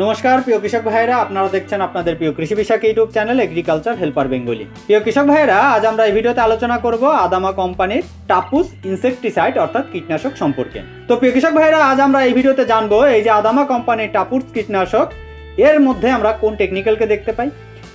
নমস্কার, প্রিয় কৃষক ভাইরা আপনারা দেখছেন আপনাদের প্রিয় কৃষি বিষয়ক YouTube channel agriculture helper Bengali প্রিয় কৃষক ভাইরা আজ আমরা এই ভিডিওতে আলোচনা করব আদামা কোম্পানির টাপুস ইনসেকটিসাইড অর্থাৎ কীটনাশক সম্পর্কে। তো প্রিয় কৃষক ভাইরা আজ আমরা এই ভিডিওতে জানব এই যে আদামা কোম্পানির টাপুস কীটনাশক, এর মধ্যে আমরা কোন টেকনিক্যালকে দেখতে পাই?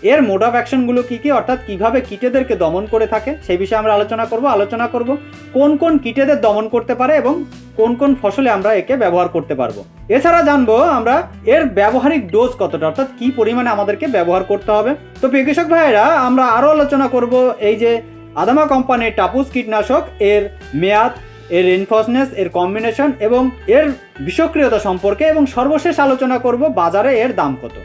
এর মোড অফ অ্যাকশনগুলো কী কী? অর্থাৎ কীভাবে কীটেদেরকে দমন করে থাকে? সেই বিষয়ে আমরা আলোচনা করব। আলোচনা করব কোন কোন কীটেদের দমন করতে পারে এবং কোন কোন ফসলে আমরা একে ব্যবহার করতে পারব। এছাড়া জানব আমরা এর ব্যবহারিক ডোজ কতটা? অর্থাৎ কি পরিমাণে আমাদেরকে ব্যবহার করতে হবে? তো প্রিয় কৃষক ভাইয়েরা, আমরা আরও আলোচনা করব এই যে আদামা কোম্পানির টাপুস কীটনাশক, এর মেয়াদ, এর রেনফসনেস এর কম্বিনেশন এবং এর বিষক্রিয়তা সম্পর্কে এবং সর্বশেষ আলোচনা করব বাজারে এর দাম কত।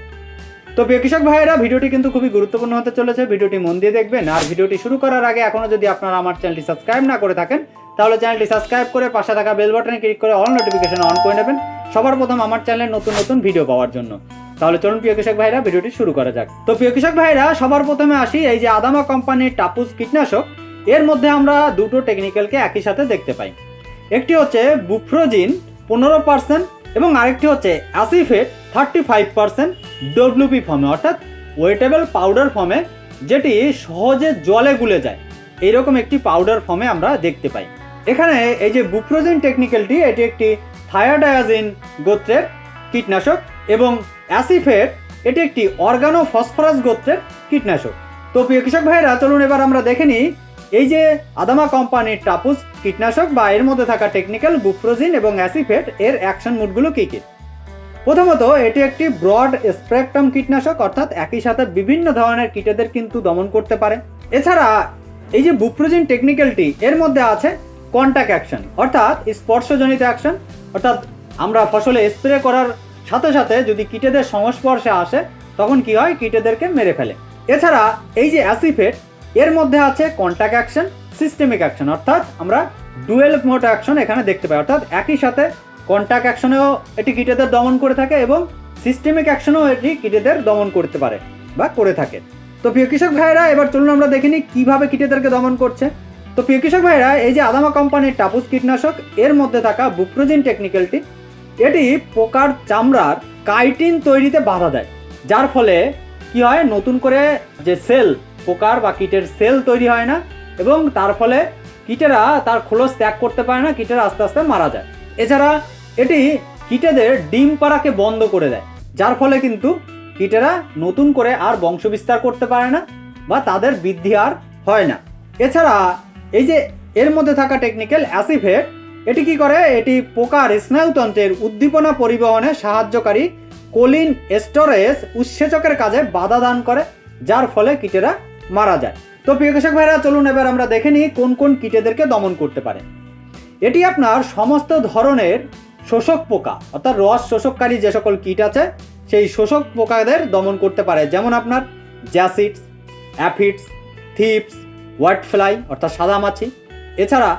তো প্রিয় কৃষক ভাইয়েরা, ভিডিওটি কিন্তু খুবই গুরুত্বপূর্ণ হতে চলেছে। ভিডিওটি মন দিয়ে দেখবেন। আর ভিডিওটি শুরু করার আগে এখনও যদি আপনারা আমার চ্যানেলটি সাবস্ক্রাইব না করে থাকেন, তাহলে চ্যানেলটি সাবস্ক্রাইব করে পাশে থাকা বেল বাটনে ক্লিক করে অল নোটিফিকেশন অন করে নেবেন। সবার প্রথম আমার চ্যানেলের নতুন নতুন ভিডিও পাওয়ার জন্য। তাহলে চলুন প্রিয় কৃষক ভাইরা ভিডিওটি শুরু করা যাক। তো প্রিয় কৃষক ভাইরা সবার প্রথমে আসি এই যে আদামা কোম্পানির টাপুস কীটনাশক। এর মধ্যে আমরা দুটো টেকনিক্যালকে একই সাথে দেখতে পাই। একটি হচ্ছে বুফ্রোজিন পনেরো পার্সেন্ট এবং আরেকটি হচ্ছে acephate thirty five percent. WP ফর্মে অর্থাৎ ওয়েটেবল পাউডার ফর্মে যেটি সহজে জলে গুলে যায়। এইরকম একটি পাউডার ফর্মে আমরা দেখতে পাই। এখানে এই যে বুপ্রোজিন টেকনিক্যালটি এটি একটি থায়োডায়াজিন গোত্রের কীটনাশক এবং অ্যাসিফেট এটি একটি অর্গানো ফসফরাস গোত্রের কীটনাশক। তো প্রিয় কৃষক ভাইরা চলুন এবার আমরা দেখে নিই এই যে আদামা কোম্পানির টাপুস কীটনাশক বা এর মধ্যে থাকা টেকনিক্যাল বুপ্রোজিন এবং অ্যাসিফেট এর অ্যাকশন মুডগুলো কী কী? প্রথমত, এটি একটি ব্রড স্প্রেকট্রাম কীটনাশক, অর্থাৎ একই সাথে বিভিন্ন ধরনের কীটেদের কিন্তু দমন করতে পারে। এছাড়া, এই যে বুপ্রোজিন টেকনিক্যালটি, এর মধ্যে আছে কন্ট্যাক্ট অ্যাকশন, অর্থাৎ স্পর্শজনিত অ্যাকশন। অর্থাৎ আমরা ফসলে স্প্রে করার সাথে সাথে যদি কীটেদের সংস্পর্শে আসে, তখন কি হয়? কীটেদেরকে মেরে ফেলে। এছাড়া, এই যে অ্যাসিফেট এর মধ্যে আছে কন্ট্যাক্ট অ্যাকশন, সিস্টেমিক অ্যাকশন, অর্থাৎ আমরা ডুয়েল মোট অ্যাকশন এখানে দেখতে পাই। অর্থাৎ একই সাথে কন্ট্যাক্ট অ্যাকশনেও এটি কীটেদের দমন করে থাকে এবং সিস্টেমিক অ্যাকশনেও এটি কীটেদের দমন করতে পারে বা করে থাকে। তো প্রিয় কৃষক ভাইরা এবার চলুন আমরা দেখে নিই কীভাবে কীটেদেরকে দমন করছে। তো প্রিয় কৃষক ভাইরা এই যে আদামা কোম্পানির টাপুস কীটনাশক, এর মধ্যে থাকা বুপ্রোজিন টেকনিক্যালটি, এটি পোকার চামড়ার কাইটিন তৈরিতে বাধা দেয়, যার ফলে কি হয়? নতুন করে যে সেল, পোকার বা কীটের সেল তৈরি হয় না এবং তার ফলে কীটেরা তার খোলস ত্যাগ করতে পারে না, কীটেরা আস্তে আস্তে মারা যায়। এছাড়া এটি কীটেদের ডিম পাড়াকে বন্ধ করে দেয়, যার ফলে কিন্তু কীটেরা নতুন করে আর বংশ বিস্তার করতে পারে না বা তাদের বৃদ্ধি আর হয় না। এছাড়া এই যে এর মধ্যে থাকা টেকনিক্যাল অ্যাসিফেট এটি কি করে? এটি পোকার স্নায়ুতন্ত্রের উদ্দীপনা পরিবহনে সাহায্যকারী কোলিন স্টোরেজ উৎসেচকের কাজে বাধা দান করে, যার ফলে কীটেরা মারা যায়। তো প্রিয় কৃষক ভাইরা, চলুন এবার আমরা দেখে নিই কোন কোন কীটেদেরকে দমন করতে পারে। এটি আপনার সমস্ত ধরনের শোষক পোকা, অর্থাৎ রস শোষককারী যে সকল কীট আছে, সেই শোষক পোকাদের দমন করতে পারে। যেমন আপনার jassids, aphids, thrips white fly অর্থাৎ সাদা মাছি এছাড়া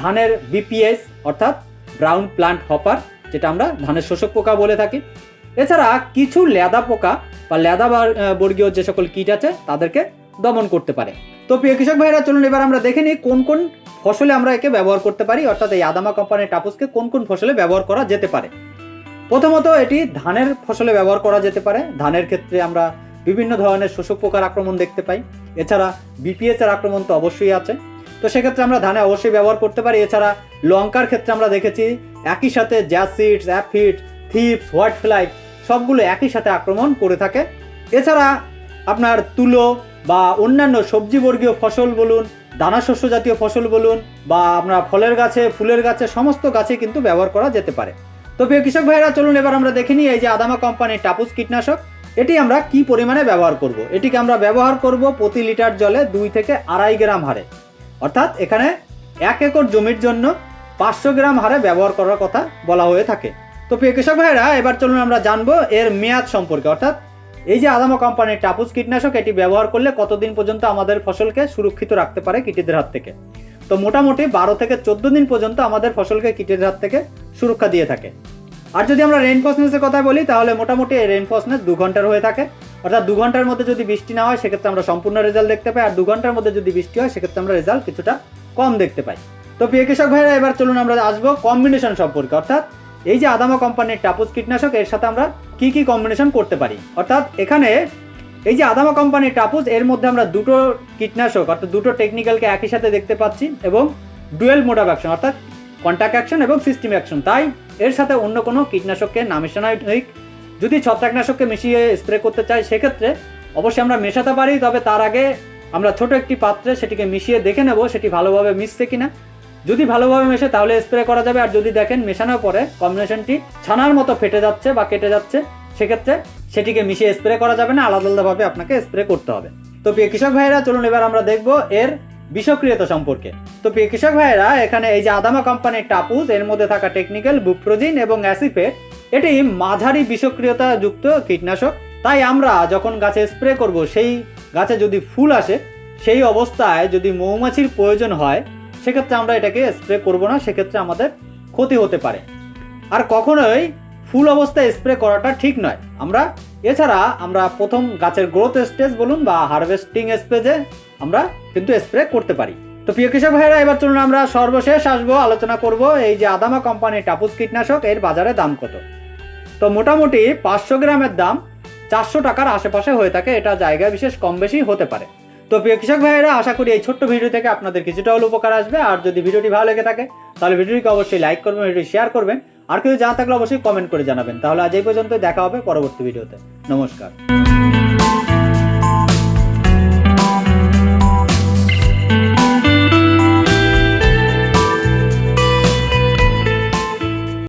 ধানের বিপিএস, অর্থাৎ ব্রাউন প্লান্ট হপার, যেটা আমরা ধানের শোষক পোকা বলে থাকি। এছাড়া কিছু লেদা পোকা বা লেদা বর্গীয় যে সকল কীট আছে, তাদেরকে দমন করতে পারে। তো প্রিয় কৃষক ভাইরা চলুন এবার আমরা দেখে নিই কোন কোন ফসলে আমরা একে ব্যবহার করতে পারি, অর্থাৎ এই আদামা কোম্পানির টাপুসকে কোন কোন ফসলে ব্যবহার করা যেতে পারে। প্রথমত এটি ধানের ফসলে ব্যবহার করা যেতে পারে। ধানের ক্ষেত্রে আমরা বিভিন্ন ধরনের শোষক পোকার আক্রমণ দেখতে পাই। এছাড়া বিপিএস এর আক্রমণ তো অবশ্যই আছে। তো সেক্ষেত্রে আমরা ধানে অবশ্যই ব্যবহার করতে পারি। এছাড়া লঙ্কার ক্ষেত্রে আমরা দেখেছি একই সাথে jassids aphid thrips, white fly সবগুলো একই সাথে আক্রমণ করে থাকে। এছাড়া আপনার তুলো বা অন্যান্য সবজি বর্গীয় ফসল বলুন দানা শস্য জাতীয় ফসল বলুন, বা আপনার ফলের গাছে, ফুলের গাছে, সমস্ত গাছে কিন্তু ব্যবহার করা যেতে পারে। তো প্রিয় কৃষক ভাইরা চলুন এবার আমরা দেখে নিই এই যে আদামা কোম্পানির টাপুস কীটনাশক। এটি আমরা কি পরিমাণে ব্যবহার করব? এটিকে আমরা ব্যবহার করব প্রতি লিটার জলে দুই থেকে আড়াই গ্রাম হারে। অর্থাৎ এখানে এক একর জমির জন্য পাঁচশো গ্রাম হারে ব্যবহার করার কথা বলা হয়ে থাকে। তো প্রিয় কৃষক ভাইরা এবার চলুন আমরা জানব এর মেয়াদ সম্পর্কে। অর্থাৎ এই যে আদামা কোম্পানির টাপুস কীটনাশক, এটি ব্যবহার করলে কতদিন পর্যন্ত আমাদের ফসলকে সুরক্ষিত রাখতে পারে কীটেদের হাত থেকে? তো মোটামুটি বারো থেকে চোদ্দ দিন পর্যন্ত আমাদের ফসলকে কীটের হাত থেকে সুরক্ষা দিয়ে থাকে। আর যদি আমরা রেনফোর্সনেসের কথা বলি, তাহলে মোটামুটি এই রেনফোর্সনেস দু ঘণ্টার হয়ে থাকে। অর্থাৎ দু ঘণ্টার মধ্যে যদি বৃষ্টি না হয়, সেক্ষেত্রে আমরা সম্পূর্ণ রেজাল্ট দেখতে পাই। আর দু ঘণ্টার মধ্যে যদি বৃষ্টি হয়, সেক্ষেত্রে আমরা রেজাল্ট কিছুটা কম দেখতে পাই। তো প্রিয় কৃষক ভাইরা, এবার চলুন আমরা আসব কম্বিনেশন সম্পর্কে। অর্থাৎ এই যে আদামা কোম্পানির টাপুস কীটনাশক, এর সাথে আমরা কি কি কম্বিনেশন করতে পারি? অর্থাৎ এখানে এই যে আদামা কোম্পানির টাপুস, এর মধ্যে আমরা দুটো কীটনাশক, অর্থাৎ দুটো টেকনিক্যালকে একই সাথে দেখতে পাচ্ছি এবং ডুয়েল মোড অফ অ্যাকশন অর্থাৎ কন্ট্যাক্ট অ্যাকশন এবং সিস্টেম অ্যাকশন তাই এর সাথে অন্য কোনো কীটনাশককে না মেশানোই ঠিক, যদি ছত্রাকনাশককে মিশিয়ে স্প্রে করতে চাই, সেক্ষেত্রে অবশ্যই আমরা মেশাতে পারি, তবে তার আগে আমরা ছোট একটি পাত্রে সেটিকে মিশিয়ে দেখে নেব, সেটি ভালোভাবে মিশছে কিনা। যদি ভালোভাবে মেশে, তাহলে স্প্রে করা যাবে। আর যদি দেখেন মেশানোর পরে কম্বিনেশনটি ছানার মতো ফেটে যাচ্ছে বা কেটে যাচ্ছে, সেক্ষেত্রে সেটিকে মিশিয়ে স্প্রে করা যাবে না। আলাদা আলাদাভাবে আপনাকে স্প্রে করতে হবে। তো প্রিয় কৃষক ভাইয়েরা, চলুন এবার আমরা দেখব এর বিষক্রিয়তা সম্পর্কে। তো প্রিয় কৃষক ভাইয়েরা, এখানে এই যে আদামা কোম্পানির টাপুস, এর মধ্যে থাকা টেকনিক্যাল বুপ্রোজিন এবং অ্যাসিফেট এটি মাঝারি বিষক্রিয়তা যুক্ত কীটনাশক। তাই আমরা যখন গাছে স্প্রে করব, সেই গাছে যদি ফুল আসে, সেই অবস্থায় যদি মৌমাছির প্রয়োজন হয় সেক্ষেত্রে আমরা এটাকে স্প্রে করব না, সেক্ষেত্রে আমাদের ক্ষতি হতে পারে। আর কখনোই ফুল অবস্থায় স্প্রে করাটা ঠিক নয়। আমরা, এছাড়া আমরা প্রথম গাছের গ্রোথ স্টেজ বলুন বা হারভেস্টিং স্টেজে আমরা কিন্তু স্প্রে করতে পারি। তো প্রিয় কৃষক ভাইরা এবার চলুন আমরা সর্বশেষ আসব, আলোচনা করব এই যে আদামা কোম্পানির টাপুস কীটনাশক, এর বাজারে দাম কত? তো মোটামুটি পাঁচশো গ্রামের দাম চারশো টাকার আশেপাশে হয়ে থাকে, এটা জায়গা বিশেষ কম বেশি হতে পারে। তো প্রিয় কৃষক ভাইয়েরা, আশা করি এই ছোট্ট ভিডিও থেকে আপনাদের কিছুটা হলে উপকার আসবে। আর যদি ভিডিওটি ভালো লেগে থাকে, তাহলে ভিডিওটিকে অবশ্যই লাইক করবেন ভিডিও শেয়ার করবেন। আর কিছু জানা থাকলে অবশ্যই কমেন্ট করে জানাবেন। তাহলে আজ এই পর্যন্ত দেখা হবে পরবর্তী ভিডিওতে। নমস্কার।